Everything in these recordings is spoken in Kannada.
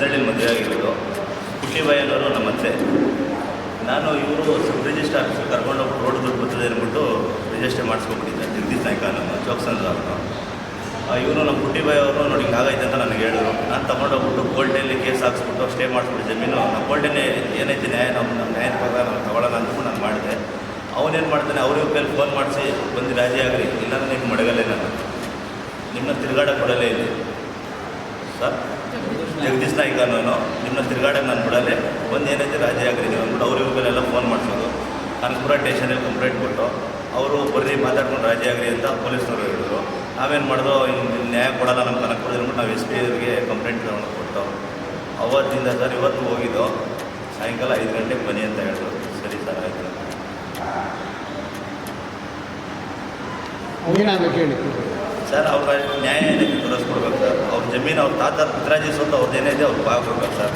ಉದ್ದಳ್ಳಿ ಮದುವೆ ಆಗಿರೋದು. ಖುಷಿಬಾಯಿ ಅನ್ನೋರು ನಮ್ಮ ಅತ್ತೆ. ನಾನು ಇವರು ಸಬ್ ರಿಜಿಸ್ಟರ್ ಆಫೀಸ್ಗೆ ಕರ್ಕೊಂಡು ಹೋಗಿ ರೋಡ್ ದುಡ್ಡು ಬರ್ತದೆ ಅಂದ್ಬಿಟ್ಟು ರಿಜಿಸ್ಟರ್ ಮಾಡಿಸ್ಕೊಂಡ್ಬಿಟ್ಟಿದ್ದೆ. ಜಗದೀಶ್ ನಾಯ್ಕ ನಮ್ಮ ಚೌಕ್ಸಂದ್ರ ಅವರು ಇವರು ನಮ್ಮ ಪುಟ್ಟಿಬಾಯಿ ಅವರು ನೋಡಿ ಹಿಂಗೆ ಆಗೈತೆ ಅಂತ ನನಗೆ ಹೇಳಿದ್ರು. ನಾನು ತೊಗೊಂಡೋಗ್ಬಿಟ್ಟು ಕೋರ್ಟಲ್ಲಿ ಕೇಸ್ ಹಾಕ್ಸ್ಬಿಟ್ಟು ಸ್ಟೇ ಮಾಡಿಸ್ಬಿಟ್ಟು ಜಮೀನು. ನಮ್ಮ ಕೋರ್ಟಲ್ಲಿ ಏನೈತೆ ನ್ಯಾಯ ನಮ್ಮ ನಮ್ಮ ನ್ಯಾಯದ ಪ್ರಕಾರ ನಾನು ತಗೊಳ್ಳೋಣ ಅಂದ್ಬಿಟ್ಟು ನಾನು ಮಾಡಿದೆ. ಅವನೇನು ಮಾಡ್ತಾನೆ, ಅವ್ರ ಕೈಲಿ ಫೋನ್ ಮಾಡಿಸಿ, ಬಂದು ರಾಜಿ ಆಗಲಿ ಇಲ್ಲಾಂದ್ರೆ ನಿಮ್ಗೆ ಮಡಗಲ್ಲೇ ನಾನು ನಿಮ್ಮನ್ನ ತಿರುಗಾಡಕ್ಕೆ ಕೊಡಲೇ ಇಲ್ಲಿ. ಸರ್? ಜಗದೀಶ್ ನಾಯ್ಕ ನಾನು ನಿಮ್ಮನ್ನ ತಿರುಗಾಡೋಕೆ ನಾನು ಬಿಡಲ್ಲೇ. ಒಂದು ಏನೈತೆ ರಾಜಿ ಆಗಲಿ ನೀವು ಅಂದ್ಬಿಟ್ಟು ಅವ್ರ ಇವ್ರ ಮೇಲೆಲ್ಲ ಫೋನ್ ಮಾಡಿಸೋದು ಕೂಡ ಟೇಷನಲ್ಲಿ ಕಂಪ್ಲೇಂಟ್ ಕೊಟ್ಟು ಅವರು ಬರ್ರಿ ಮಾತಾಡ್ಕೊಂಡು ರಾಜಿ ಆಗಲಿ ಅಂತ ಪೊಲೀಸ್ನವರು ಹೇಳಿದ್ರು. ನಾವೇನು ಮಾಡಿದ್ರು ನ್ಯಾಯ ಕೊಡೋಲ್ಲ ನಮ್ಮ ಕನಕಪುರ ಅಂದ್ಬಿಟ್ಟು ನಾವು ಎಸ್ ಪಿ ಅವ್ರಿಗೆ ಕಂಪ್ಲೇಂಟ್ ತಗೊಂಡು ಕೊಟ್ಟು ಅವತ್ತಿಂದ ಸರ್ ಇವತ್ತು ಹೋಗಿದ್ದು, ಸಾಯಂಕಾಲ ಐದು ಗಂಟೆಗೆ ಬನ್ನಿ ಅಂತ ಹೇಳಿದ್ರು. ಸರಿ ಸರ್, ಆಯಿತು. ಏನಾಗಬೇಕು ಹೇಳಿ ಸರ್, ಅವ್ರ ನ್ಯಾಯ ಏನೈತೆ ತೋರಿಸ್ಕೊಡ್ಬೇಕು ಸರ್. ಅವ್ರ ಜಮೀನು ಅವ್ರ ತಾತ ಪಿತ್ರಾಜಿ ಸ್ವಂತ ಇದೆ ಅವ್ರಿಗೆ ಭಾಗ ಕೊಡಬೇಕು ಸರ್.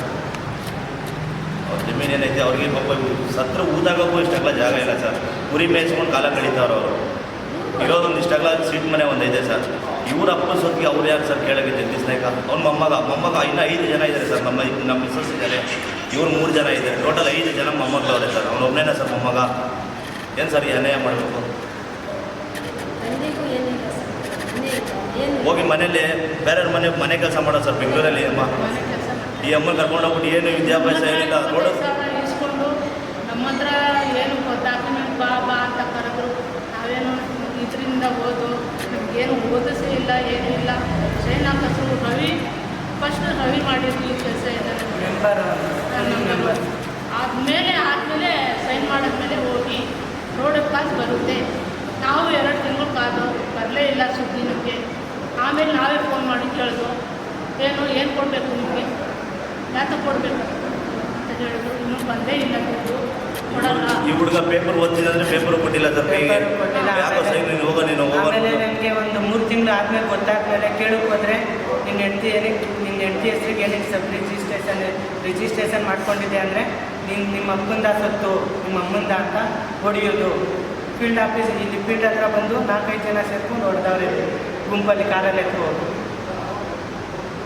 ಅವ್ರ ಜಮೀನು ಏನೈತೆ ಅವ್ರಿಗೆ ಪಾಪ ಸತ್ರ ಊದಾಗಕ್ಕೂ ಇಷ್ಟಾಗಲ್ಲ ಜಾಗ ಇಲ್ಲ ಸರ್. ಕುರಿ ಮೇಯಿಸ್ಕೊಂಡು ಕಾಲ ಕಳೀತಾವ್ರು ಅವರು. ಇರೋದೊಂದು ಇಷ್ಟಾಗಲ್ಲ ಸೀಟ್ ಮನೆ ಒಂದಿದೆ ಸರ್. ಇವ್ರ ಅಪ್ಪ ಸೊತ್ತಿಗೆ ಅವ್ರು ಯಾರು ಸರ್ ಕೇಳಕ್ಕೆ ಜಗದೀಶ್ ನಾಯ್ಕ? ಅವ್ನ ಮೊಮ್ಮಗ. ಮೊಮ್ಮಗ ಇನ್ನೂ ಐದು ಜನ ಇದ್ದಾರೆ ಸರ್. ನಮ್ಮ ನಮ್ಮ ಮಿಸ್ಸಸ್ ಇದ್ದಾರೆ. ಇವ್ರು ಮೂರು ಜನ ಇದ್ದಾರೆ. ಟೋಟಲ್ ಐದು ಜನ ಮೊಮ್ಮಗಳು ಅವರೇ ಸರ್ ಅವ್ನೊಬ್ಬನೇನ ಸರ್ ಮೊಮ್ಮಗ. ಏನು ಸರ್ ಅನ್ಯಾಯ ಮಾಡಬೇಕು? ಹೋಗಿ ಮನೇಲಿ ಬೇರೆಯವ್ರ ಮನೆ ಮನೆ ಕೆಲಸ ಮಾಡೋದು ಸರ್ ಬೆಂಗಳೂರಲ್ಲಿ ಅಮ್ಮ. ಕೆಲಸ ಈ ಅಮ್ಮನ ಕರ್ಕೊಂಡು ಹೋಗ್ಬಿಟ್ಟು ಏನು ವಿದ್ಯಾಭ್ಯಾಸ ಏನಿಲ್ಲ ನೋಡು. ಇಸ್ಕೊಂಡು ನಮ್ಮ ಹತ್ರ ಏನು ಡಾಕ್ಯುಮೆಂಟ್ ಬಾ ಬಾ ಅಂತ ಕರೆದ್ರು ನಾವೇನು ಇದರಿಂದ ಓದು ನಮಗೇನು ಓದಿಸೇ ಇಲ್ಲ ಏನೂ ಇಲ್ಲ ಸೈನ್ ಹಾಕಿದ್ರು ರವಿ ಫಸ್ಟ್ ರವಿ ಮಾಡಿದ್ರು ಈ ಕೆಲಸ ಇದ್ದಾರೆ ಆದಮೇಲೆ ಆದಮೇಲೆ ಸೈನ್ ಮಾಡಿದ್ಮೇಲೆ ಹೋಗಿ ರೋಡ್ ಕಾಸು ಬರುತ್ತೆ. ನಾವು ಎರಡು ತಿಂಗಳು ಕಾದು ಬರಲೇ ಇಲ್ಲ ಸುದ್ದಿ ನಮಗೆ ಆಮೇಲೆ ನಾವೇ ಫೋನ್ ಮಾಡಿ ಕೇಳಿದ್ರು ಏನು ಏನು ಕೊಡಬೇಕು ನಿಮಗೆ? ಯಾಕೆ ಕೊಡಬೇಕು? ಅಂತ ಹೇಳಿದ್ರು ಇನ್ನೂ ಬಂದೇ ಇಲ್ಲ ದುಡ್ಡು ಕೊಡಲ್ಲ. ಈ ಹುಡುಗ ಪೇಪರ್ ಓದ್ತಿದ್ರೆ ಪೇಪರ್ ಕೊಟ್ಟಿಲ್ಲ ಸರ್. ಯಾಕೋ ಸೈನ್ ನೀನು ಹೋಗೋ ನೀನು ಹೋಗೋ ಆಮೇಲೆ ನನಗೆ ಒಂದು ಮೂರು ತಿಂಗಳು ಆದಮೇಲೆ ಗೊತ್ತಾದ್ಮೇಲೆ ಕೇಳಕ್ಕೆ ಹೋದ್ರೆ ನಿನ್ನ ಹೆಂಡತಿ ಏನಕ್ಕೆ ನಿನ್ನ ಹೆಂಡತಿ ಹೆಸರಿಗೆ ಏನಕ್ಕೆ ಸಬ್ ರಿಜಿಸ್ಟ್ರೇಷನ್ ರಿಜಿಸ್ಟ್ರೇಷನ್ ಮಾಡ್ಕೊಂಡಿದ್ದೆ ಅಂದರೆ ನಿನ್ನ ನಿಮ್ಮ ಅಪ್ಪಂದ ಸತ್ತು ನಿಮ್ಮ ಅಮ್ಮಂದ ಅಂತ ಹೊಡೆಯೋದು. ಫೀಲ್ಡ್ ಆಫೀಸ್ ಇಲ್ಲಿ ಫೀಲ್ಡ್ ಹತ್ರ ಬಂದು ನಾಲ್ಕೈದು ಜನ ಸೇರ್ಕೊಂಡು ಹೊಡೆದವ್ರೆ. ಗುಂಪಲ್ಲಿ ಕಾರಲ್ಲಿ ಎತ್ತು ಹೋಗಿ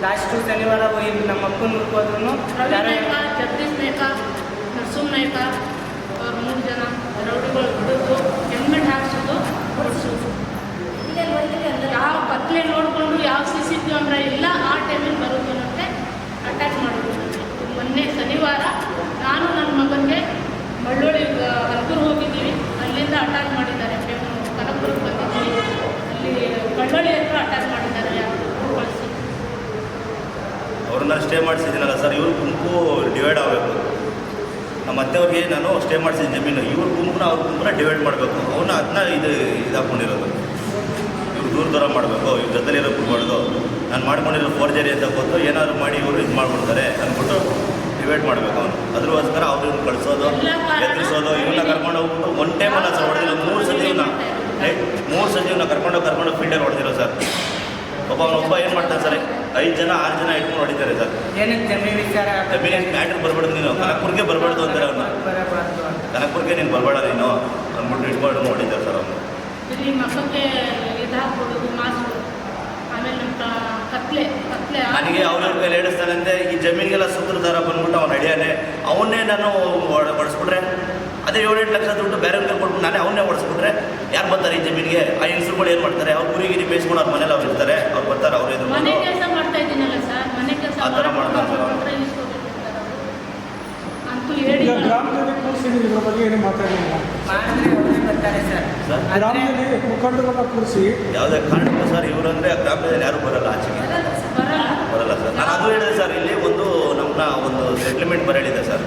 ಲಾಸ್ಟು ಶನಿವಾರ ಹೋಗಿ ನಮ್ಮ ಅಪ್ಪನ ಹುಡ್ಕೋದ್ರು ಜಗದೀಶ್ ನಾಯ್ಕ ನರಸಿಂಹ ನಾಯ್ಕ ಅವ್ರು ಮೂರು ಜನ ರೌಡಿಗಳು ಹಿಡಿದು ಹೆಲ್ಮೆಟ್ ಹಾಕ್ಸೋದು ಹೊಡಿಸೋದು ಇಲ್ಲೇ ಬಂದಿದೆ ಅಂದ್ರೆ ಯಾವ ಕತ್ಲೆ ನೋಡಿಕೊಂಡು ಯಾವ ಸಿ ಸಿ ಕ್ಯಾಮ್ರಾ ಇಲ್ಲ ಆ ಟೈಮಿಗೆ ಬರೋದು ಅನ್ನೋಕ್ಕೆ ಅಟ್ಯಾಕ್ ಮಾಡೋದು ನನಗೆ. ಮೊನ್ನೆ ಶನಿವಾರ ನಾನು ನನ್ನ ಮಗನಿಗೆ ಮಳ್ಳೊಳ್ಳಿ ಹಲ್ಗೂರು ಹೋಗಿದ್ದೀವಿ ಅಲ್ಲಿಂದ ಅಟ್ಯಾಕ್ ಮಾಡಿದ್ದಾರೆ ಬೆಂಗಳೂರು ಕನಕಪುರಕ್ಕೆ ಬಂದಿದ್ದೀವಿ ಅಲ್ಲಿ ಕಳ್ಳೊಳ್ಳಿ ಹತ್ರ ಅಟ್ಯಾಕ್ ಮಾಡಿದ್ದಾರೆ ಯಾರು ಕಳಿಸಿ ಸ್ಟೇ ಮಾಡಿಸಿದ್ದೀನಲ್ಲ ಸರ್ ಇವ್ರ ಗುಂಪು ಡಿವೈಡ್ ಆಗಬೇಕು. ನಮ್ಮ ಅತ್ತೆಯವ್ರಿಗೆ ನಾನು ಸ್ಟೇ ಮಾಡಿಸಿದ ಜಮೀನು. ಇವ್ರ ಗುಂಪನ್ನ ಅವ್ರ ಗುಂಪನ್ನ ಡಿವೈಡ್ ಮಾಡಬೇಕು. ಅವನ್ನ ಅದನ್ನ ಇದು, ಇದಾಕೊಂಡಿರೋದು. ಇವ್ರು ದೂರ ದೂರ ಮಾಡಬೇಕು, ಇವ್ರ ಜೊತೆಲಿರೋ ಬಿಡ್ಬಾರ್ದು ನಾನು ಮಾಡ್ಕೊಂಡಿರೋ ಫೋರ್ ಫೋರ್ಜರಿ ಅಂತ ಗೊತ್ತು, ಏನಾದರೂ ಮಾಡಿ ಇವರು ಇದು ಮಾಡ್ಬಿಡ್ತಾರೆ ಅಂದ್ಬಿಟ್ಟು ಡಿವೈಡ್ ಮಾಡಬೇಕು ಅವನು. ಅದ್ರಗೋಸ್ಕರ ಅವ್ರು ಕಳಿಸೋದು, ಎದುರಿಸೋದು ಇವನ್ನ ಕರ್ಕೊಂಡು ಹೋಗ್ಬಿಟ್ಟು ಒನ್ ಟೈಮ್ ಅಲ್ಲ ಸರ್ ಹೊಡೆದಿಲ್ಲ ಮೂರು ಸತಿ ಇವನ್ನ ಮೂರು ಸತಿ ಇವನ್ನ ಕರ್ಕೊಂಡು ಕರ್ಕೊಂಡು ಫೀಲ್ಡಲ್ಲಿ ಹೊಡೆದಿರೋ ಸರ್ ಒಬ್ಬ ಒಬ್ಬ ಏನು ಮಾಡ್ತಾನೆ ಸರ್? ಐದು ಜನ ಆರು ಜನ ಇಟ್ಕೊಂಡು ಹೊಡಿತಾರೆ ಸರ್. ಏನಕ್ಕೆ ಜಮೀನು ವಿಚಾರ ಜಮೀನು ಮ್ಯಾಟ್ರ್ ಬರಬಾರ್ದು ನೀನು. ಕನಕಪುರ್ಗೆ ಬರಬಾರ್ದು ಅಂತಾರೆ ಅವನು. ಕನಕ್ಪುರ್ಗೆ ನೀನು ಬರಬೇಡ ನೀನು. ಅಂದ್ಬಿಟ್ಟು ಇಟ್ಕೊಂಡು ಹೊಡಿತಾರೆ ಸರ್ ಅವನು. ಇಲ್ಲಿ ಮಕ್ಕಳಿಗೆ ಇದು ಹಾಕ್ಬಿಡೋದು ಆಮೇಲೆ ನಮ್ಮ ಕ- ಕತ್ಲೆ ಕತ್ಲೆ ನನಗೆ ಅವನ ಮೇಲೆ ಹೇಳಿಸ್ತಾನಂತೆ ಈ ಜಮೀನಿಗೆಲ್ಲ ಸೂತ್ರಧಾರ ಬಂದ್ಬಿಟ್ಟು ಅವ್ನು ಅಡಿಯಾನೆ. ಅವನ್ನೇ ನಾನು ಹೊಡ್- ಅದೇ ಏಳೆಂಟು ಲಕ್ಷ ದುಡ್ಡು ಬೇರೆ ಕೊಟ್ಬಿಟ್ಟು ನಾನೇ ಅವನ್ನೇ ಓಡಿಸ್ಬಿಟ್ರೆ ಯಾರು ಬರ್ತಾರೆ ಈ ಜಮೀನಿಗೆ? ಆ ಹೆಂಗಸರುಗಳು ಏನು ಮಾಡ್ತಾರೆ? ಅವ್ರು ಗುರಿ ಗಿರಿ ಬೇಯಿಸ್ಕೊಂಡು ಅವ್ರ ಮನೇಲಿ ಅವ್ರು ಇರ್ತಾರೆ ಅವ್ರು ಬರ್ತಾರೆ ಅವ್ರು ಮನೆ ಎದುರು ಕೆಲಸ ಮಾಡ್ತಾ ಇದ್ದೀನಲ್ಲ ಸರ್? ಮನೆ ಕೆಲಸ ಆ ಥರ ಮಾಡ್ತಾರೆ ಸರ್ ಅವ್ರು. ಅಂತೂ ಈಗ ಹೇಳಿ ಗ್ರಾಮದಲ್ಲಿ ಮುಖಂಡರನ್ನ ಕೂರಿಸಿ ಯಾವುದೇ ಕಾರಣಕ್ಕೂ ಸರ್ ಇವರಂದ್ರೆ ಗ್ರಾಮದಲ್ಲಿ ಯಾರು ಬರಲ್ಲ ಆಚೆಗೆ. ಬರಲ್ಲ. ಸರ್ ಬರಲ್ಲ ಬರಲ್ಲ ಸರ್. ನಾನು ಅದು ಹೇಳಿದೆ ಸರ್ ಇಲ್ಲಿ ಒಂದು ನಮ್ಮನ್ನ ಒಂದು ಸೆಟ್ಲ್ಮೆಂಟ್ ಹೇಳಿದೆ ಸರ್.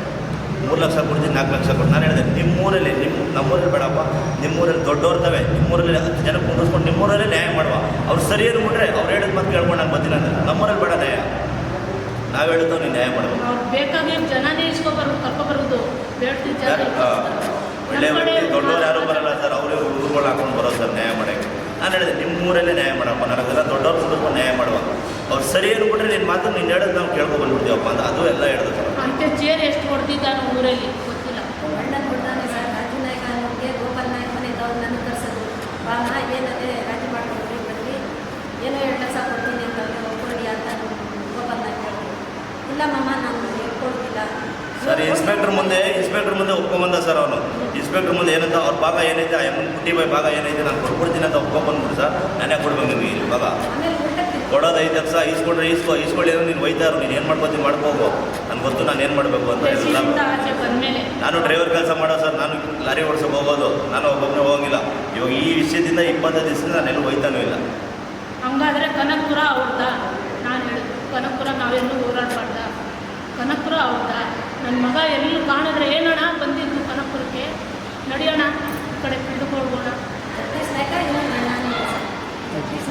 ಮೂರು ಲಕ್ಷ ಕೊಡ್ತೀನಿ ನಾಲ್ಕು ಲಕ್ಷ ಕೊಡ್ತೀನಿ. ನಾನು ಹೇಳಿದೆ ನಿಮ್ಮೂರಲ್ಲಿ ನಿಮ್ಮ ನಮ್ಮೂರಲ್ಲಿ ಬೇಡಪ್ಪ. ನಿಮ್ಮೂರಲ್ಲಿ ದೊಡ್ಡವ್ರ್ತವೆ ನಿಮ್ಮೂರಲ್ಲಿ ಹತ್ತು ಜನ ಕುಂಡಿಸ್ಕೊಂಡು ನಿಮ್ಮೂರಲ್ಲೇ ನ್ಯಾಯ ಮಾಡುವ. ಅವ್ರು ಸರಿ ಅಂದ್ಬಿಟ್ರೆ ಅವ್ರು ಹೇಳಿದ ಮತ್ತೆ ಕೇಳ್ಕೊಂಡು ನಾನು ಬರ್ತೀನಿ ಅಂದ್ರೆ ನಮ್ಮೂರಲ್ಲಿ ಬೇಡ ನ್ಯಾಯ. ನಾವು ಹೇಳಿದ್ದು ನೀವು ನ್ಯಾಯ ಮಾಡಬೇಕು. ಜನನೇ ಇಸ್ಕೊಬರೋದು ಕರ್ಕೊಬರೋದು ಯಾರು ಒಳ್ಳೆ ದೊಡ್ಡವ್ರು ಯಾರು ಬರಲ್ಲ ಸರ್ ಅವರು ಊರುಗಳು ಹಾಕೊಂಡು ಬರೋದು ಸರ್ ನ್ಯಾಯ ಮಾಡೋಕ್ಕೆ. ನಾನು ಹೇಳಿದೆ ನಿಮ್ಮ ಊರಲ್ಲೇ ನ್ಯಾಯ ಮಾಡಪ್ಪ. ನನಗೆಲ್ಲ ದೊಡ್ಡವ್ರು ಕುಂಡಿಸ್ಕೊಂಡು ನ್ಯಾಯ ಮಾಡುವ. ಅವ್ರು ಸರಿ ಬಿಟ್ಟರೆ ನಿನ್ನ ಮಾತು ನೀನು ಹೇಳೋದು ನಾವು ಕೇಳ್ಕೊಂಡು ಬಂದ್ಬಿಡ್ತೀವಪ್ಪ ಅಂತ. ಅದು ಎಲ್ಲ ಹೇಳಿದ್ರು ಸರ್. ಅಂತೆ ಚೇರ್ ಎಷ್ಟು ಹೊಡೆದಿದ್ದಾನೆ ಊರಲ್ಲಿ? ಗೊತ್ತಿಲ್ಲ. ಅಣ್ಣನ ಕೊಡ್ತಾನೆ ಸರ್. ರಾಜು ನಾಯ್ಕ ಅನ್ನೋರಿಗೆ ಗೋಪಾಲ್ ನಾಯ್ಕ ಮನೆ ಅವ್ರು ನನ್ನ ಕರ್ಸೋದು. ಬಾಮ ಏನಂದರೆ ರಾಜಿ ಮಾಡ್ಕೊಂಡ್ರಿ ಬರ್ರಿ ಏನೋ ಎರಡು ಲಕ್ಷ ಕೊಡ್ತೀನಿ ಅಂತ ಅವ್ರಿಗೆ ಒಪ್ಕೊಳ್ಳಿ ಅಂತ ಗೋಪಾಲ್ ನಾಯ್ಕ ಹೇಳಿದ್ರು. ಇಲ್ಲ ಮಮ್ಮ ಸರ್ ಇನ್ಸ್ಪೆಕ್ಟರ್ ಮುಂದೆ ಇನ್ಸ್ಪೆಕ್ಟರ್ ಮುಂದೆ ಒಪ್ಕೊಂಬಂದ ಸರ್ ಅವನು. ಇನ್ಸ್ಪೆಕ್ಟರ್ ಮುಂದೆ ಏನಂತ ಅವ್ರ ಭಾಗ ಏನೈತೆ ಆ ಎಮ್ಮನ್ ಕುಟ್ಟಿ ಬಾಯಿ ಭಾಗ ಏನೈತೆ ನಾನು ಕೊಟ್ಬಿಡ್ತೀನಿ ಅಂತ ಒಪ್ಕೊಂಬಂದ್ಬಿಟ್ಟು ಸರ್. ನಾನೇ ಕೊಡ್ಬೇಕು ನಿಮಗೆ ಇಲ್ಲಿ ಭಾಗ. ಕೊಡೋದು ಐದು ಲಕ್ಷ ಈಸ್ಕೊಂಡ್ರೆ ಈಸ್ಕೊ ಈಸ್ಕೊಳ್ಳಿ ಅಂದ್ರೆ ನೀನು ಒಯ್ತಾರು ನೀನು ಏನು ಮಾಡ್ಕೋತೀನಿ ಮಾಡ್ಕೋಬೋ ನನಗೆ ಗೊತ್ತು ನಾನು ಏನು ಮಾಡಬೇಕು ಅಂತ ಎಲ್ಲ ನಾನು ಡ್ರೈವರ್ ಕೆಲಸ ಮಾಡೋ ಸರ್ ನಾನು ಲಾರಿ ಓಡಿಸೋಕೆ ಹೋಗೋದು. ನಾನು ಒಬ್ಬೊಬ್ಬನೇ ಹೋಗಿಲ್ಲ. ಇವಾಗ ಈ ವಿಷಯದಿಂದ ಇಪ್ಪತ್ತೈದು ದಿವಸದಿಂದ ನಾನು ಎಲ್ಲೂ ಹೋಯ್ತಾನೂ ಇಲ್ಲ. ಹಂಗಾದ್ರೆ ಕನಕಪುರ ಅವ್ರದ್ದ ನಾನು ಹೇಳಿದ್ದು ಕನಕಪುರ ನಾವೆಲ್ಲೂ ಹೋರಾಡಬಾರ್ದ? ಕನಕಪುರ ಅವ್ರದ್ದ ನನ್ನ ಮಗ ಎಲ್ಲೂ ಕಾಣಿದ್ರೆ ಏನೋಣ ಬಂದಿದ್ದು ಕನಕಪುರಕ್ಕೆ? ನಡೆಯೋಣ ಈ ಕಡೆ ಹಿಡ್ಕೊಳ್ಬೋಣ ಜಗದೀಶ್ ನಾಯ್ಕ ಇವನು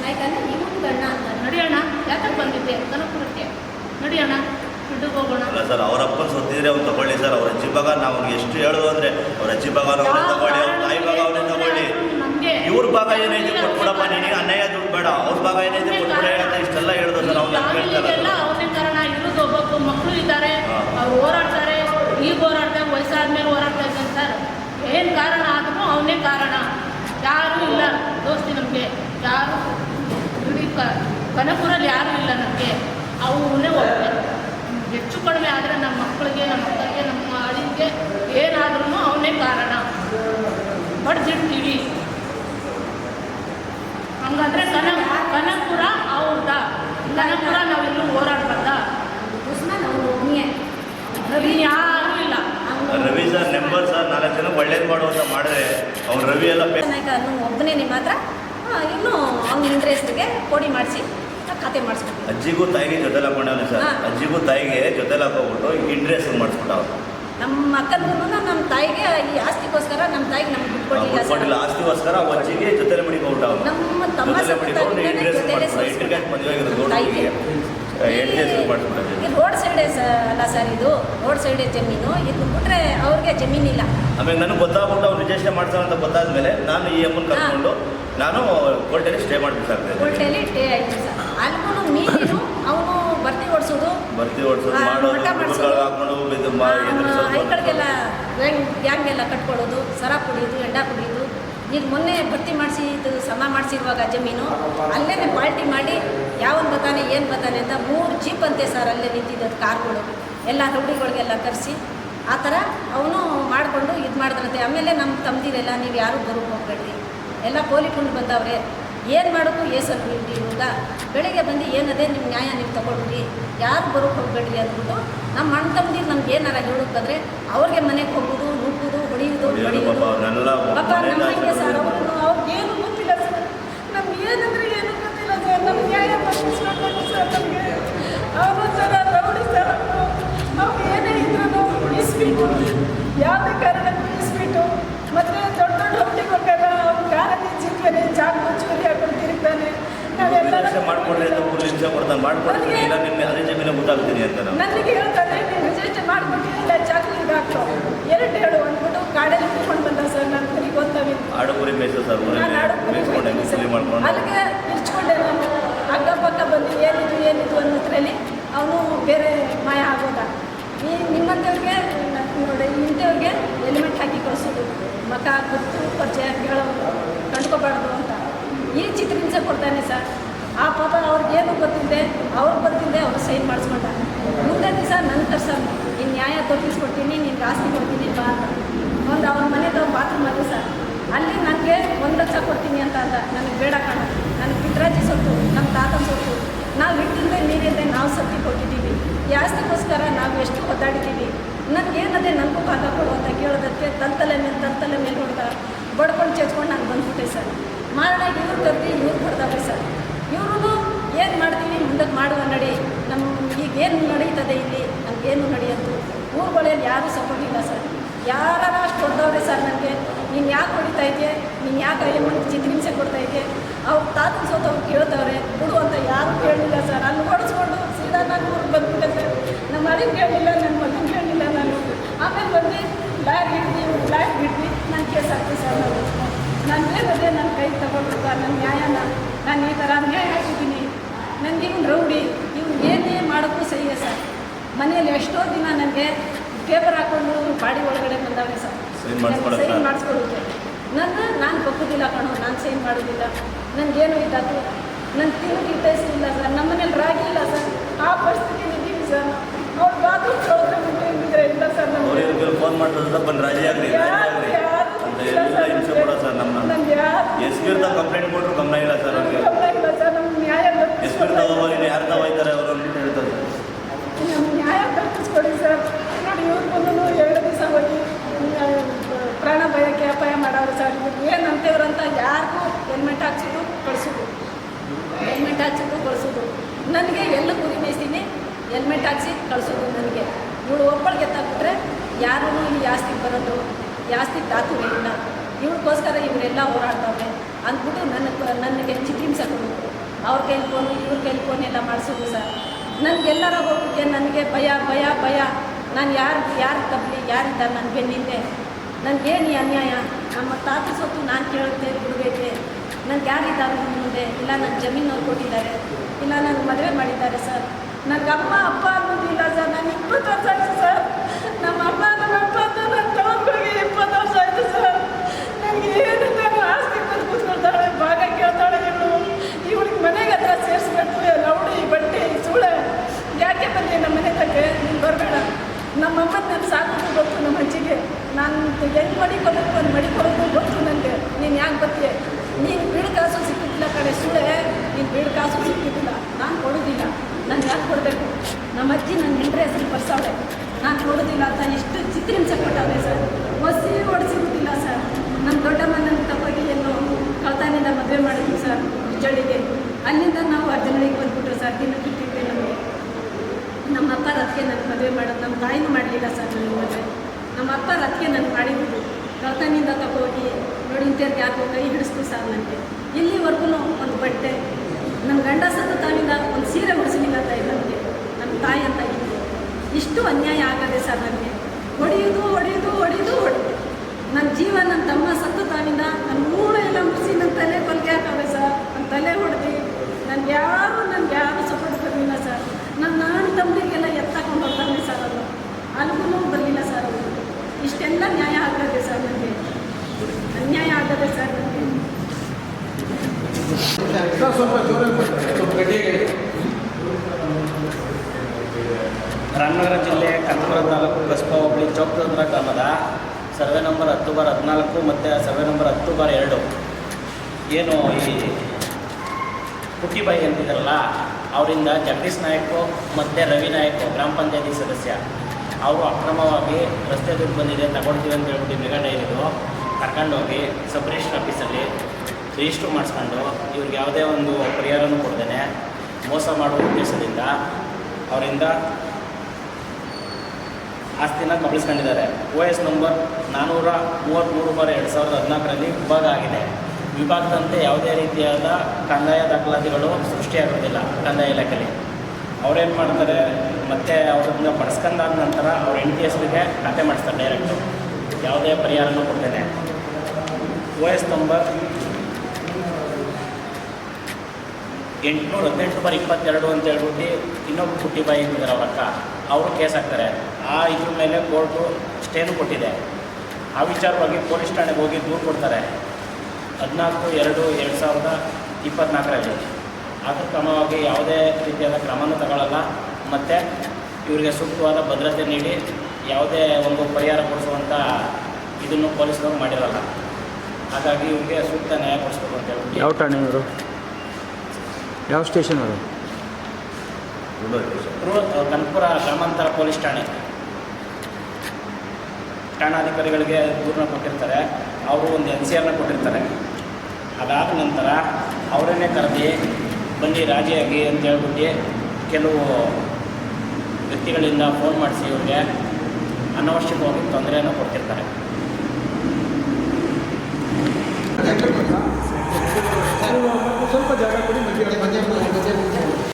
ನಾಯ್ಕ ಅಂದ್ರೆ ಇವನು ಗಂಡ ಅಂತ. ನಡೆಯೋಣ? ಯಾಕೆ ಬಂದಿದ್ದೆ? ಕನಕಪುರಕ್ಕೆ. ನಡೆಯೋಣ? ಹೋಗೋಣ? ಅಲ್ಲ ಸರ್ ಅವ್ರ ಅಪ್ಪನ ಅವ್ರು ಅವ್ನು ತಗೊಳ್ಳಿ ಸರ್. ಅವ್ರ ಅಜ್ಜಿ ಭಾಗ ನಾವು ಎಷ್ಟು ಹೇಳೋದು ಅಂದ್ರೆ ಅವ್ರ ಅಜ್ಜಿ ಭಾಗ ತಗೊಳ್ಳಿ ಅವ್ರ ತಾಯಿ ಭಾಗ ಅವ್ರನ್ನ ತಗೊಳ್ಳಿ. ಇವ್ರ ಭಾಗ ಏನೈತೆ ಕೊಟ್ಬಿಡಪ್ಪ ನಿನಗೆ ಅನ್ಯಾಯ ದುಡ್ಡು ಬೇಡ. ಅವ್ರ ಭಾಗ ಏನೈತೆ ಕೊಟ್ಬಿಡ ಅಂತ ಇಷ್ಟೆಲ್ಲ ಹೇಳ್ದು ಸರ್ ಅವ್ನು ಕಾರಣ. ಇರೋದು ಒಬ್ಬೊಬ್ಬ ಮಕ್ಕಳು ಇದ್ದಾರೆ. ಅವ್ರು ಹೋರಾಡ್ತಾರೆ. ಈಗ ಹೋರಾಡ್ತಾರೆ. ವಯಸ್ಸಾದ್ಮೇಲೆ ಹೋರಾಡ್ತಾ ಸರ್. ಏನು ಕಾರಣ ಆದ್ರೂ ಅವನೇ ಕಾರಣ. ಯಾರು ಇಲ್ಲ. ದೋಸ್ತಿ ನಮಗೆ. ಯಾರು ಕ ಯಾರು ಯಾರೂ ಇಲ್ಲ ನಮಗೆ. ಅವನೇ ಹೋಗ್ತಾರೆ ಹೆಚ್ಚು ಕಡಿಮೆ ಆದರೆ ನಮ್ಮ ಮಕ್ಕಳಿಗೆ ನಮ್ಮ ಮಕ್ಕಳಿಗೆ ನಮ್ಮ ಅಡಿಗೆ ಏನಾದ್ರೂ ಅವನೇ ಕಾರಣ. ಬಡ್ದಿಡ್ತೀವಿ ಹಂಗಾದ್ರೆ ಕನ ಕನಕುರ ಅವ್ರದ. ಕನಕಪುರ ನಾವೆಲ್ಲೂ ಹೋರಾಡ್ಬಾರ್ದ. ಯಾರು ಇಲ್ಲ. ರವಿ ಸರ್ ನೆಂಬರ್ ಸರ್ ನಾಲ್ಕು ಜನ ಒಳ್ಳೇದು ಮಾಡುವಂತ ಮಾಡಿದ್ರೆ ಅವ್ನು ರವಿ ಎಲ್ಲ ಒಬ್ಬನೇ ನಿಮ್ಮ ಹತ್ರ ಆ, ಇನ್ನೂ ಅವ್ನ ಇಂಟ್ರೆಸ್ಟ್ಗೆ ಕೋಡಿ ಮಾಡಿಸಿ. ಖಾತೆ ಮಾಡಿಸ್ಬಿಟ್ಟು ಅಜ್ಜಿಗೂ ತಾಯಿಗೆ ಜೊತೆಲಿ ಹಾಕೊಂಡವನೆ ಸರ್. ಹಾ. ಅಜ್ಜಿಗೂ ತಾಯಿಗೆ ಜೊತೆಲಿ ಹಾಕೋಬಿಟ್ಟು ಇಂಟ್ರೆಸ್ಟ್ ಮಾಡ್ಸ್ಬಿಟ್ಟ ಅವ್ನು ನಮ್ಮ ಅಕ್ಕನಿಗೂ ನಮ್ಮ ತಾಯಿಗೆ ಈ ಆಸ್ತಿಗೋಸ್ಕರ ನಮ್ಮ ತಾಯಿಗೆ ನಮ್ಗೆ ಕೊಡಲಿಲ್ಲ ಸರ್. ಕೊಟ್ಟಿಲ್ಲ ಆಸ್ತಿಗೋಸ್ಕರ ಅವ್ರ ಅಜ್ಜಿಗೆ ಜೊತೆಲಿ ಅವ್ನು ನಮ್ಮ ತಮ್ಮ ಜೊತೆಲೆ ಮಡಿಕೊಂಡು ಇಂಟ್ರೆಸ್ಟ್ ಜೊತೆಲೆ ಮಾಡ್ಸ್ಬಿಟ್ಟ ಇಂಟ್ರೆಸ್ಟ್ ಮದುವೆ ಆಗಿರೋದು ತಾಯಿಗೆ. ಮಾಡ್ಸ್ಬಿಟ್ಟ ಈ ರೋಡ್ ಸೈಡೆ ಅಲ್ಲ ಸರ್ ಇದು ರೋಡ್ ಸೈಡೆ ಜಮೀನು. ಇದು ಬಿಟ್ರೆ ಅವ್ರಿಗೆ ಜಮೀನಿಲ್ಲ. ಆಮೇಲೆ ನನಗೆ ಗೊತ್ತಾಗ್ಬಿಟ್ಟು ಅವ್ನು ರಿಜಿಸ್ಟರ್ ಮಾಡ್ತಾರೆ ಅಂತ ಗೊತ್ತಾದ್ಮೇಲೆ ನಾನು ಈ ಅಮ್ಮನ ಕರ್ಕೊಂಡು ನಾನು ಕೋರ್ಟಲ್ಲಿ ಸ್ಟೇ ಮಾಡ್ಬೇಕಾಗ್ತದೆ ಕೋಟೆಯಲ್ಲಿ ಸ್ಟೇ ಆಯ್ತು ಸರ್. ಅಲ್ಗೂ ಮೀನು ಅವನು ಬರ್ತಿ ಓಡಿಸೋದು. ಬರ್ತಿ ಓಡಿಸೋದು ಮಾಡ್ಸೋದು. ಹುಡುಗರು ಹಾಕೊಂಡು ಇದು ಮಾ- ಗ್ಯಾಂಗ್ ಎಲ್ಲ ಕಟ್ಕೊಳ್ಳೋದು ಸರ ಕುಡಿಯೋದು ಎಂಡ ಕುಡಿಯೋದು. ಈಗ ಮೊನ್ನೆ ಭರ್ತಿ ಮಾಡಿಸಿ ಇದು ಸಮ ಮಾಡಿಸಿರುವಾಗ ಜಮೀನು ಅಲ್ಲೇ ಪಾಲ್ಟಿ ಮಾಡಿ ಯಾವನ್ ಬತಾನೆ ಏನು ಬತಾನೆ ಅಂತ ಮೂರು ಜೀಪ್ ಅಂತೆ ಸರ್ ಅಲ್ಲೇ ನಿಂತಿದ್ದು ಕಾರ್ಗಳು ಎಲ್ಲ ರೌಡಿಗಳಿಗೆಲ್ಲ ಕರೆಸಿ ಆ ಥರ ಅವನು ಮಾಡಿಕೊಂಡು ಇದು ಮಾಡಿದ್ರಂತೆ ಆಮೇಲೆ ನಮ್ಮ ತಮ್ಮದಿರೆಲ್ಲ ನೀವು ಯಾರೂ ಬರೋಕ್ಕೆ ಹೋಗ್ಬೇಡ್ರಿ. ಎಲ್ಲ ಪೋಲಿಕೊಂಡು ಬಂದವ್ರೆ. ಏನು ಮಾಡೋದು ಏಸಲ್ ಬಿಡ್ರಿ ಇವಾಗ ಬೆಳಿಗ್ಗೆ ಬಂದು ಏನದೇ ನಿಮ್ಮ ನ್ಯಾಯ ನೀವು ತೊಗೊಂಡ್ರಿ ಯಾರು ಬರೋಕ್ಕೆ ಹೋಗ್ಬೇಡ್ರಿ ಅಂದ್ಬಿಟ್ಟು ನಮ್ಮ ಅಣ್ಣ ತಮ್ಮದಿರು ನಮ್ಗೆ ಏನಾರ ಹೇಳೋಕೆ ಬಂದರೆ ಅವ್ರಿಗೆ ಮನೆಗೆ ಹೋಗೋದು ನುಗ್ಗೋದು ಹೊಡಿಯೋದು ಹೊಡಿಯೋದು ಪಾಪ ನಮಗೆ ಸರ್ ಅವರು ಅವ್ರಿಗೆ ಅವ್ರಿಗೆ ಏನು ಗೊತ್ತಿಲ್ಲ ಸರ್. ನಮ್ಗೆ ಏನಂದ್ರೆ ಏನು ಗೊತ್ತಿಲ್ಲ ಸರ್. ನಮ್ಗೆ ನ್ಯಾಯ ತಪ್ಪಿಸ್ಬೇಕು ಸರ್ ನಮಗೆ ಅವರು ಸರ್ ರೌಡಿ ಸರ್. ಅವ್ರು ಏನೇ ಇದ್ರು ಯಾವುದೇ ಕಾರಣಕ್ಕೂ ಉಳಿಸ್ಬಿಟ್ಟು ಮತ್ತೆ ದೊಡ್ಡ ದೊಡ್ಡ ರೌಡಿಗಳಿಗೆಲ್ಲ ಅವ್ರು ಕಾರಲ್ಲಿ ಜಿಂಕನೆ ಚಾಕು ಚೂರಿ ಹಾಕೊಂಡು ತಿರುಗ್ತಾನೆ ನಾವೆಲ್ಲ ರಿಜಿಸ್ಟರ್ ಮಾಡ್ಕೊಡ್ರಿ ಅಂತ ಮೂರು ಹಿಂಸೆ ಕೊಡ್ತಾನೆ. ಮಾಡ್ಕೊಡ್ತೀನಿ ಇಲ್ಲ ನಿಮ್ಮ ಅದೇ ಜಮೀನ ಗೊತ್ತಾಗ್ತೀನಿ ಅಂತ ನಾವು ನನಗೆ ಹೇಳ್ತಾರೆ ನೀವು ರಿಜಿಸ್ಟರ್ ಚಾಕು ಎರಡು ಹೇಳು ಅಂದ್ಬಿಟ್ಟು ಕಾಡಲ್ಲಿ ಕೂತ್ಕೊಂಡು ಬಂದ ಸರ್ ನಾನು ತಿರುಗಿ ಗೊತ್ತಾಗಿ ಸರ್ ನಾನು ಆಡು ಮೇಯಿಸ್ಕೊಂಡೆ ಕೂಲಿ ಮಾಡ್ಕೊಂಡು. ಅಲ್ಲಿಗೆ ಇರ್ಚ್ಕೊಂಡೆ ನಾನು. ಅಕ್ಕಪಕ್ಕ ಬಂದು ಏನಿದು ಏನಿದು ಅನ್ನೋದ್ರಲ್ಲಿ ಅವನು ಬೇರೆ ಮಾಯ ಆಗೋದ. ಈ ನಿಮ್ಮಂಥವ್ರಿಗೆ ನೋಡಿ ಇಂಥವ್ರಿಗೆ ಎಲಿಮೆಂಟ್ ಹಾಕಿ ಕಳಿಸೋದು. ಮಕ ಗುರ್ತು ಪರಿಚಯ ಕೇಳೋದು ಕಂಡ್ಕೋಬಾರ್ದು ಅಂತ. ಈ ಚಿತ್ರಹಿಂಸೆ ಕೊಡ್ತಾನೆ ಸರ್. ಪಾಪ ಅವ್ರಿಗೇನು ಗೊತ್ತಿದೆ ಅವ್ರು ಗೊತ್ತಿದೆ ಅವ್ರು ಸೈನ್ ಮಾಡಿಸ್ಕೊಂಡ ಮುಂದೆ ದಿವಸ ನನ್ನ ಕರ್ಸರ್ ಈ ನ್ಯಾಯ ತಪ್ಪಿಸ್ಕೊಡ್ತೀನಿ ನೀನು ಜಾಸ್ತಿ ಕೊಡ್ತೀನಿ ಬಾ ಒಂದು ಅವ್ರ ಮನೆದು ಬಾತ್ರೂಮ್ ಅಲ್ಲಿ ಸರ್, ಅಲ್ಲಿ ನನಗೆ ಒಂದು ಲಕ್ಷ ಕೊಡ್ತೀನಿ ಅಂತ ಅಂದ. ನನಗೆ ಬೇಡ ಕಾಣ. ನನ್ನ ಪಿತ್ರಾಜಿ ಸೊತ್ತು ನಮ್ಮ ತಾತನ ಸೊತ್ತು. ನಾವು ಹಿಟ್ಟಿಂದ ನೀರಿಂದ ನಾವು ಸತ್ತಿ ಕೊಟ್ಟಿದ್ದೀವಿ ಈ ಆಸ್ತಿಗೋಸ್ಕರ ನಾವು ಎಷ್ಟು ಒದ್ದಾಡಿದ್ದೀವಿ. ನನಗೇನದೇ ನನಗೂ ಭಾಗ ಕೊಡು ಅಂತ ಕೇಳೋದಕ್ಕೆ ತಲೆ ಮೇಲೆ ತಲೆ ಮೇಲೆ ಹೊಡೆದ ಬಡ್ಕೊಂಡು ಚೆಚ್ಕೊಂಡು ನಾನು ಬಂದ್ಬಿಟ್ಟೆ ಸರ್. ಮಾರಣ ಇವ್ರು ಕರ್ದು ಇವ್ರು ಹೊಡೆದವ್ರೆ ಸರ್. ಇವರು ಏನು ಮಾಡ್ತೀವಿ ಮುಂದಕ್ಕೆ ಮಾಡುವ ನಡಿ. ನಮ್ಮ ಈಗೇನು ನಡೀತದೆ ಇಲ್ಲಿ? ನಮಗೇನು ನಡೆಯೋದು ಊರುಗಳಲ್ಲಿ ಯಾರೂ ಸಪೋರ್ಟ್ ಇಲ್ಲ ಸರ್. ಯಾರು ಅಷ್ಟು ಹೊಡೆದವ್ರೆ ಸರ್ ನನಗೆ. ನೀನು ಯಾಕೆ ಹೊಡಿತಾ ಇದೆಯಾ? ನೀನು ಯಾಕೆ ಅಯ್ಯಮ್ಮನಿಗೆ ಚಿತ್ರಹಿಂಸೆ ಕೊಡ್ತಾ ಇದೆಯಾ? ಅವ್ರು ತಾತನ ಸೋತವ್ರು ಕೇಳ್ತವ್ರೆ, ಬಿಡು ಅಂತ ಯಾರೂ ಕೇಳಲಿಲ್ಲ ಸರ್. ಅಲ್ಲಿ ಹೊಡೆಸ್ಕೊಂಡು ಸೀದಾ ನಾನು ಊರಿಗೆ ಬಂದ್ಬಿಟ್ಟೆ ಸರ್. ನಮ್ಮ ಮನೆಗೆ ಕೇಳಲಿಲ್ಲ ನನ್ನ ಮಗನ ಕೇಳಲಿಲ್ಲ ನಾನು. ಆಮೇಲೆ ಬಂದು ಲಾರಿ ಹಿಡ್ದು ಲಾರಿ ಹಿಡ್ದು ನಾನು ಕೇಸ್ ಸರ್. ನಾನು ನಾನು ಬೇರೆ ನನ್ನ ಕೈ ತಗೊಂಡು ನನ್ನ ನ್ಯಾಯನ? ನಾನು ಈ ಥರ ಅನ್ಯಾಯ ಹಾಕಿದ್ದೀನಿ ನನಗೆ ಇವ್ನು ರೌಡಿ ಇವ್ನು ಏನೇ ಮಾಡೋಕ್ಕೂ ಸಹಿಯೇ ಸರ್. ಮನೆಯಲ್ಲಿ ಎಷ್ಟೋ ದಿನ ನನಗೆ ಪೇಪರ್ ಹಾಕೊಂಡು ಬಾಡಿ ಒಳಗಡೆ ಬಂದವನೇ ಸರ್. ಸೈನ್ ಮಾಡಿಸ್ಕೊಡುತ್ತೆ ನನ್ನ ನಾನು ಕೊಕ್ಕೋದಿಲ್ಲ ಕಣೋ ನಾನು ಸೈನ್ ಮಾಡೋದಿಲ್ಲ. ನನಗೇನು ಇದ್ದಾತು ನನ್ನ ತಿಂದು ಇಲ್ಲ ಸರ್. ನಮ್ಮನೇಲಿ ರಾಗಿ ಇಲ್ಲ ಸರ್. ಆ ಪರಿಸ್ಥಿತಿ ಇದ್ದೀವಿ ಸರ್. ಅವ್ರು ಬಾತ್ರೂಮ್ ಮುಂದೆ ಇದ್ದಿದ್ರೆ ಇಲ್ಲ ಸರ್ ಹತ್ರ ಬಂದು ರಾಜಿ ಆಗಲಿ ರಾಜಿ ಆಗಲಿ ಅಂತ ಎಲ್ಲ ಹಿಂಸೆ ಕೊಡೋ ಸರ್ ನಮ್ಮ ಎಸ್ ಕಂಪ್ಲೇಂಟ್ ಕೊಟ್ಟರು ಗಮನ ಇಲ್ಲ ಸರ್ ಅವ್ರಿಗೆ. ಎಸ್ ಪಿ ಇರ್ತಾ ಹೋಗಿ ಯಾರು ಹೋಗ್ತಾರೆ ಅವರು ಅಂತ ಹೇಳ್ತಾರೆ. ನ್ಯಾಯ ಕಲ್ಪಿಸ್ಕೊಡಿ ಸರ್. ನೋಡಿ ಇವ್ರು ಬಂದು ಎರಡು ದಿವಸ ಹೋಗಿ ಪ್ರಾಣ ಭಯಕ್ಕೆ ಅಪಾಯ ಮಾಡೋರು ಸರ್. ಏನು ಅಂತೇವ್ರಂತ ಯಾರಿಗೂ ಹೆಲ್ಮೆಟ್ ಹಾಕ್ಸಿದ್ದು ಕಳಿಸೋದು ಹೆಲ್ಮೆಟ್ ಹಾಕ್ಸಿದ್ರು ಕಳಿಸೋದು ನನಗೆ ಎಲ್ಲ ಕುರಿ ಮೇಯ್ತೀನಿ ಹೆಲ್ಮೆಟ್ ಹಾಕ್ಸಿ ಕಳಿಸೋದು ನನಗೆ. ಇವಳು ಒಬ್ಬಳಿಗೆ ಎತ್ತಾಕ್ಬಿಟ್ರೆ ಯಾರೂ ಇಲ್ಲಿ ಜಾಸ್ತಿ ಬರೋದು ಜಾಸ್ತಿ ದಾಖಲೆ ಇಲ್ಲ. ಇವಳಿಗೋಸ್ಕರ ಇವರೆಲ್ಲ ಹೋರಾಡ್ತವ್ರೆ ಅಂದ್ಬಿಟ್ಟು ನನ್ನ ನನಗೆ ಚಿಕಿತ್ಸೆ ಕೊಡಬೇಕು. ಅವ್ರ ಕೈಲಿ ಫೋನು ಇವ್ರ ಕೈಲಿ ಫೋನ್ ಎಲ್ಲ ಮಾಡಿಸೋದು ಸರ್. ನನಗೆಲ್ಲರ ಹೋಗೋಕ್ಕೆ ನನಗೆ ಭಯ ಭಯ ಭಯ. ನಾನು ಯಾರು ಯಾರು ತಪ್ಪಲಿ ಯಾರಿದ್ದಾರೆ ನನ್ನ ಬೆನ್ನಿಂದೆ. ನನಗೇನು ಅನ್ಯಾಯ? ನಮ್ಮ ತಾತ ಸೊತ್ತು ನಾನು ಕೇಳುತ್ತೆ ಬಿಡಬೇಕೆ ನನಗೆ ಯಾರಿದ್ದಾರೆ ಮುಂದೆ? ಇಲ್ಲ ನನ್ನ ಜಮೀನವ್ರು ಕೊಟ್ಟಿದ್ದಾರೆ. ಇಲ್ಲ ನನಗೆ ಮದುವೆ ಮಾಡಿದ್ದಾರೆ ಸರ್. ನನಗೆ ಅಮ್ಮ ಅಪ್ಪ ಅನ್ನೋದಿಲ್ಲ ಸರ್. ನಾನು ಆಯಿತು ಸರ್. ಹೆಂಗೆ ಮಡಿಕೊಬೇಕು ಅದು ಮಡಿಕೊಡೋದು ಗೊತ್ತು ನನಗೆ ನೀನು ಯಾಕೆ ಬತ್ತೀಯ ನೀನು ಬೀಳು ಕಾಸು ಸಿಕ್ಕಿದ್ದಿಲ್ಲ ಸುಳೆ ನೀನು ಬೀಳು ಕಾಸು ನಾನು ಕೊಡೋದಿಲ್ಲ ನಾನು ಯಾಕೆ ಕೊಡಬೇಕು ನಮ್ಮ ಅಜ್ಜಿ ನನ್ನ ಹೆಂಡ್ರೆ ಹೆಸರು ಬರ್ಸಾಳೆ ನಾನು ಕೊಡೋದಿಲ್ಲ ಅಂತ ಎಷ್ಟು ಚಿತ್ರಹಿಂಸೆ ಕೊಟ್ಟವ್ರೆ ಸರ್. ಒಸಿ ಓಡಿಸಿಬಿಟ್ಟಿಲ್ಲ ಸರ್. ನನ್ನ ದೊಡ್ಡಮ್ಮನ ತಪ್ಪಗಿಯನ್ನು ಕಳ್ತಾನಿಂದ ಮದುವೆ ಮಾಡಿದ್ವಿ ಸರ್ ಜಡಿಗೆ ಅಲ್ಲಿಂದ ನಾವು ಅರ್ಜುನಳಿಗೆ ಬಂದ್ಬಿಟ್ರು ಸರ್, ದಿನ ಬಿಟ್ಟಿದ್ವಿ ನಮಗೆ. ನಮ್ಮ ಅಪ್ಪ ಅದಕ್ಕೆ ನನಗೆ ಮದುವೆ ಮಾಡೋದು, ನಮ್ಮ ತಾಯಿನೂ ಮಾಡಲಿಲ್ಲ ಸರ್ ನನ್ನ ಮದುವೆ. ನಮ್ಮ ಅಪ್ಪ ಅದಕ್ಕೆ ನಾನು ಮಾಡಿದ್ದು. ಕಲ್ತಾನಿಂದ ತಗೋಗಿ ನೋಡಿ ಯಾಕೋ ಕೈ ಹಿಡಿಸ್ತು ಸರ್ ನನಗೆ. ಇಲ್ಲಿವರೆಗೂ ಒಂದು ಬಟ್ಟೆ. ನನ್ನ ಗಂಡ ಸತ್ತ ತಾವಿಂದ ಒಂದು ಸೀರೆ ಉಡಿಸಲಿಲ್ಲ ತಾಯಿ ನನಗೆ ನನ್ನ ತಾಯಿ ಅಂತ ಇಷ್ಟು ಅನ್ಯಾಯ ಆಗದೆ ಸರ್ ನನಗೆ. ಹೊಡೆಯೋದು ಹೊಡೆಯೋದು ಹೊಡೆಯೋದು ಹೊಡೆದು ನನ್ನ ಜೀವ ನನ್ನ ತಮ್ಮ ಸತ್ತು ತಾನಿಂದ ನನ್ನ ಮೂಳೆ ಎಲ್ಲ ಮುಗಿಸಿ ನನ್ನ ತಲೆ ಕೊಲ್ಕೆ ಹಾಕವೆ ಸರ್. ನನ್ನ ತಲೆ ಹೊಡೆದು. ನನ್ಗೆ ಯಾರು ನನ್ಗೆ ಯಾರು ಸಪೋರ್ಟ್ ಬರಲಿಲ್ಲ ಸರ್. ನನ್ನ ನಾನು ತಮ್ಮಿಗೆಲ್ಲ ಎತ್ತಾಕೊಂಡು ಹೋಗ್ತಾನೆ ಸರ್ ಅದು ಅಲ್ಲಿಗೂ ಬರಲಿಲ್ಲ ಸರ್ ಅವರು. ಇಷ್ಟೆಲ್ಲ ನ್ಯಾಯ ಆಗ್ತದೆ ಸರ್ ನನಗೆ. ಅನ್ಯಾಯ ಆಗದೆ ಸರ್ ನನಗೆ. ರಾಮನಗರ ಜಿಲ್ಲೆ ಕನಕಪುರ ತಾಲೂಕು ಕಸ್ಬಾ ಹೋಬಳಿ ಗ್ರಾಮದ ಸರ್ವೆ ನಂಬರ್ ಹತ್ತು ಬಾರ್ ಹದಿನಾಲ್ಕು ಮತ್ತು ಸರ್ವೆ ನಂಬರ್ ಹತ್ತು ಬಾರ್ ಎರಡು. ಏನು ಈ ಪುಟ್ಟಿಬಾಯಿ ಅಂತಿದ್ದಾರಲ್ಲ ಅವರಿಂದ ಜಗದೀಶ್ ನಾಯಕು ಮತ್ತು ರವಿ ನಾಯಕ್ ಗ್ರಾಮ ಪಂಚಾಯತಿ ಸದಸ್ಯ, ಅವರು ಅಕ್ರಮವಾಗಿ ರಸ್ತೆ ದುಡ್ಡು ಬಂದಿದೆ, ತಗೊಳ್ತೀವಿ ಅಂತ ಹೇಳ್ಬಿಟ್ಟು ಡೈರಿದು ಕರ್ಕೊಂಡೋಗಿ ಸಬ್ ರಿಜಿಸ್ಟ್ರ್ ಆಫೀಸಲ್ಲಿ ರಿಜಿಸ್ಟ್ರ್ ಮಾಡಿಸ್ಕೊಂಡು ಇವ್ರಿಗೆ ಯಾವುದೇ ಒಂದು ಪರಿಹಾರನೂ ಕೊಡ್ದೇನೆ. ಮೋಸ ಮಾಡುವ ಉದ್ದೇಶದಿಂದ ಅವರಿಂದ ಆಸ್ತಿನ ಕಬಳಿಸ್ಕೊಂಡಿದ್ದಾರೆ. ಒ ಎಸ್ ನಂಬರ್ ನಾನ್ನೂರ ಮೂವತ್ತ್ಮೂರು ಬಾರ್ ಎರಡು ಸಾವಿರದ ಹದಿನಾಲ್ಕರಲ್ಲಿ ವಿಭಾಗ ಆಗಿದೆ. ವಿಭಾಗದಂತೆ ಯಾವುದೇ ರೀತಿಯಾದ ಕಂದಾಯ ದಾಖಲಾತಿಗಳು ಸೃಷ್ಟಿಯಾಗೋದಿಲ್ಲ ಕಂದಾಯ ಇಲಾಖೆಯಲ್ಲಿ. ಅವ್ರೇನು ಮಾಡ್ತಾರೆ? ಮತ್ತೆ ಅವ್ರನ್ನ ಪಡಿಸ್ಕೊಂಡಾದ ನಂತರ ಅವ್ರ ಟಿ ಎಸ್ಗೆ ಖಾತೆ ಮಾಡಿಸ್ತಾರೆ ಡೈರೆಕ್ಟು ಯಾವುದೇ ಪರಿಹಾರನೂ ಕೊಡ್ತೇನೆ. ಒ ಎಸ್ ನಂಬರ್ ಎಂಟುನೂರ, ಹದಿನೆಂಟು ಬಾರ್ ಇಪ್ಪತ್ತೆರಡು ಅಂತ ಹೇಳ್ಬಿಟ್ಟು ಇನ್ನೊಬ್ಬ ಪುಟ್ಟಿ ಬಾಯಿ ಇದ್ದಾರೆ ಅವ್ರ ಅಕ್ಕ ಅವರು ಕೇಸ್ ಹಾಕ್ತಾರೆ. ಆ ಇದ್ರ ಮೇಲೆ ಕೋರ್ಟು ಸ್ಟೇನು ಕೊಟ್ಟಿದೆ. ಆ ವಿಚಾರವಾಗಿ ಪೊಲೀಸ್ ಠಾಣೆಗೆ ಹೋಗಿ ದೂರು ಕೊಡ್ತಾರೆ. ಹದಿನಾಲ್ಕು, ಎರಡು ಎರಡು ಸಾವಿರದ ಇಪ್ಪತ್ತ್ನಾಲ್ಕರಲ್ಲಿ ಅದ್ರ ಕ್ರಮವಾಗಿ ಯಾವುದೇ ರೀತಿಯಾದ ಕ್ರಮನೂ ತಗೊಳ್ಳಲ್ಲ ಮತ್ತು ಇವರಿಗೆ ಸೂಕ್ತವಾದ ಭದ್ರತೆ ನೀಡಿ ಯಾವುದೇ ಒಂದು ಪರಿಹಾರ ಕೊಡಿಸುವಂಥ ಇದನ್ನು ಪೊಲೀಸರು ಮಾಡಿರಲ್ಲ. ಹಾಗಾಗಿ ಇವರಿಗೆ ಸೂಕ್ತ ನ್ಯಾಯ ಕೊಡಿಸ್ಬೇಕು ಅಂತ ಹೇಳ್ಬಿಟ್ಟು. ಯಾವ ಠಾಣೆ ಅವರು ಯಾವ ಸ್ಟೇಷನ್ ಅವರು ರು- ಕನಕಪುರ ಗ್ರಾಮಾಂತರ ಪೊಲೀಸ್ ಠಾಣೆ. ಠಾಣಾಧಿಕಾರಿಗಳಿಗೆ ದೂರನ್ನ ಕೊಟ್ಟಿರ್ತಾರೆ. ಅವರು ಒಂದು ಎನ್ ಸಿ ಆರ್ನ ಕೊಟ್ಟಿರ್ತಾರೆ. ಅದಾದ ನಂತರ ಅವರನ್ನೇ ಕರೆದಿ ಬನ್ನಿ ರಾಜಿಯಾಗಿ ಅಂತ ಹೇಳ್ಬಿಟ್ಟು ಕೆಲವು ವ್ಯಕ್ತಿಗಳಿಂದ ಫೋನ್ ಮಾಡಿಸಿ ಇವ್ರಿಗೆ ಅನವಶ್ಯಕವಾಗಿ ತೊಂದರೆಯನ್ನು ಕೊಡ್ತಿರ್ತಾರೆ. ಸ್ವಲ್ಪ ಜಾಗ ಕೊಡಿ ಮಧ್ಯ ಮಧ್ಯ ಮಧ್ಯ